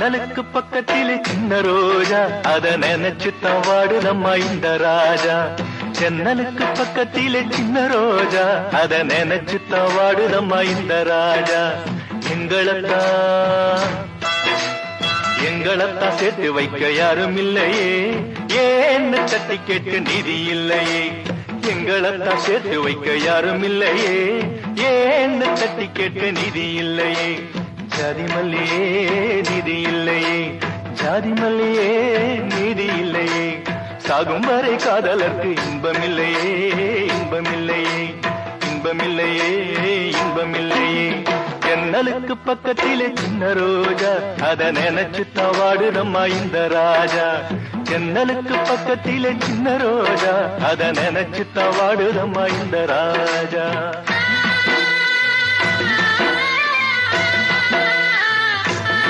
ஜன்னலுக்கு பக்கத்திலே சின்ன ரோஜா அத நினைச்சு தவாடு நம்ம இந்த ராஜா ஜன்னலுக்கு பக்கத்திலே சின்ன ரோஜா அத நினைச்சு தவாடு நம்ம இந்த ராஜா எங்களத்தான் எங்களத்தான் சேர்த்து வைக்க யாரும் இல்லையே ஏன்னு தட்டி கேட்க நிதி இல்லையே எங்களத்தான் சேர்த்து வைக்க யாரும் இல்லையே ஏன்னு தட்டி கேட்க நிதி இல்லையே ஜாதி நீதி இல்லையே ஜாதி மல்லியே நீதி இல்லையே. சாகும் வரை காதலர்க்கு இன்பமில்லையே இன்பமில்லையே இன்பமில்லையே இன்பமில்லையே. ஜன்னலுக்கு பக்கத்திலே சின்ன ரோஜா அத நினைச்சு தவாடு நம்ம இந்த ராஜா. ஜன்னலுக்கு பக்கத்திலே சின்ன ரோஜா அத நினைச்சு தவாடு நம்ம இந்த ராஜா.